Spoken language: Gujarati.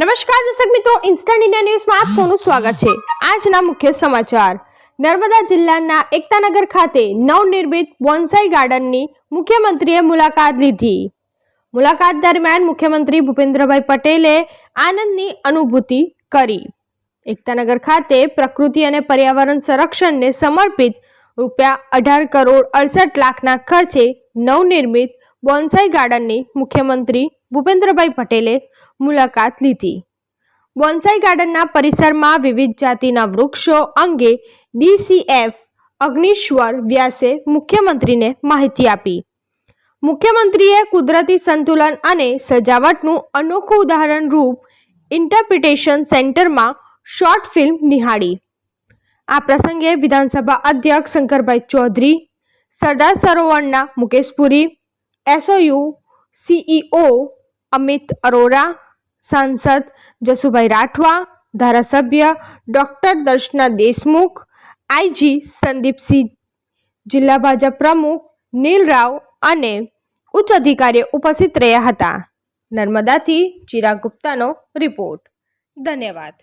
નમસ્કાર દર્શક મિત્રો ઇન્સ્ટન્ટ ઇન્ડિયા ન્યૂઝમાં આપ સૌનું સ્વાગત છે. આજના મુખ્ય સમાચાર. નર્મદા જિલ્લાના એકતાનગર ખાતે નવનિર્મિત બોન્સાઈ ગાર્ડનની મુખ્યમંત્રીએ મુલાકાત લીધી. મુલાકાત દરમિયાન મુખ્યમંત્રી ભૂપેન્દ્રભાઈ પટેલે આનંદની અનુભૂતિ કરી. એકતાનગર ખાતે પ્રકૃતિ અને પર્યાવરણ સંરક્ષણને સમર્પિત રૂપિયા અઢાર કરોડ અડસઠ લાખના ખર્ચે નવનિર્મિત બોન્સાઈ ગાર્ડનની મુખ્યમંત્રી ભૂપેન્દ્રભાઈ પટેલે મુલાકાત લીધી. બોન્સાઈ ગાર્ડનના પરિસરમાં વિવિધ જાતિના વૃક્ષો અંગે ડીસીએફ અગ્નિશ્વર વ્યાસે મુખ્યમંત્રીને માહિતી આપી. મુખ્યમંત્રીએ કુદરતી સંતુલન અને સજાવટનું અનોખું ઉદાહરણ રૂપ ઇન્ટરપ્રિટેશન સેન્ટરમાં શોર્ટ ફિલ્મ નિહાળી. આ પ્રસંગે વિધાનસભા અધ્યક્ષ શંકરભાઈ ચૌધરી, સરદાર સરોવરના મુકેશપુરી એસઓયુ સીઈઓ અમિત અરોરા સાંસદ જસુભાઈ રાઠવા ધારાસભ્ય ડૉક્ટર દર્શના દેશમુખ આઈજી સંદીપસિંહ જિલ્લા ભાજપ પ્રમુખ નીલ રાવ અને ઉચ્ચ અધિકારીઓ ઉપસ્થિત રહ્યા હતા. નર્મદાથી ચિરાગ ગુપ્તાનો રિપોર્ટ. ધન્યવાદ.